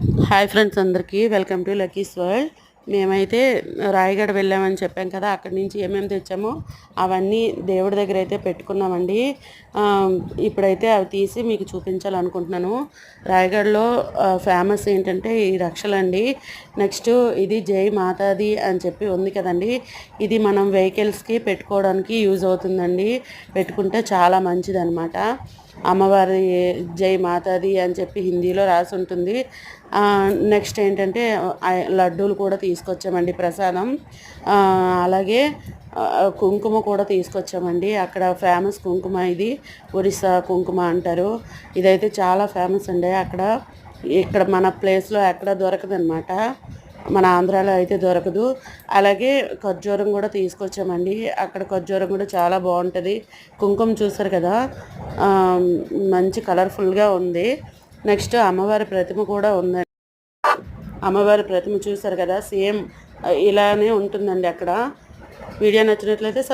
Hi friends అందరికీ welcome to Lucky's world. మేమైతే రాయగడ వెళ్ళామని చెప్పాం కదా అక్కడి నుంచి ఏమేమి తెచ్చామో అవన్నీ దేవుడి దగ్గర అయితే పెట్టుకున్నామండి. ఇప్పుడైతే అవి తీసి మీకు చూపించాలనుకుంటున్నాను. రాయగడలో ఫేమస్ ఏంటంటే ఈ రక్షలండి నెక్స్ట్ ఇది జై మాతాది అని చెప్పి ఉంది కదండి. ఇది మనం వెహికల్స్కి పెట్టుకోవడానికి యూజ్ అవుతుందండి. పెట్టుకుంటే చాలా మంచిదన్నమాట. అమ్మవారి జై మాతాది అని చెప్పి హిందీలో రాసి ఉంటుంది. నెక్స్ట్ ఏంటంటే లడ్డూలు కూడా తీసుకొచ్చామండి ప్రసాదం. అలాగే కుంకుమ కూడా తీసుకొచ్చామండి. అక్కడ ఫేమస్ కుంకుమ ఇది ఒరిస్సా కుంకుమ అంటారు. ఇదైతే చాలా ఫేమస్ అండి. అక్కడ ఇక్కడ మన ప్లేస్లో ఎక్కడ దొరకదనమాట మన ఆంధ్రాలో అయితే దొరకదు. అలాగే ఖర్జూరం కూడా తీసుకొచ్చామండి. అక్కడ ఖర్జూరం కూడా చాలా బాగుంటుంది. కుంకుమ చూసారు కదా? మంచి కలర్ఫుల్గా ఉంది. నెక్స్ట్ అమ్మవారి ప్రతిమ కూడా ఉందండి. అమ్మవారి ప్రతిమ చూసారు కదా? సేమ్ ఇలానే ఉంటుందండి అక్కడ. వీడియో నచ్చినట్లయితే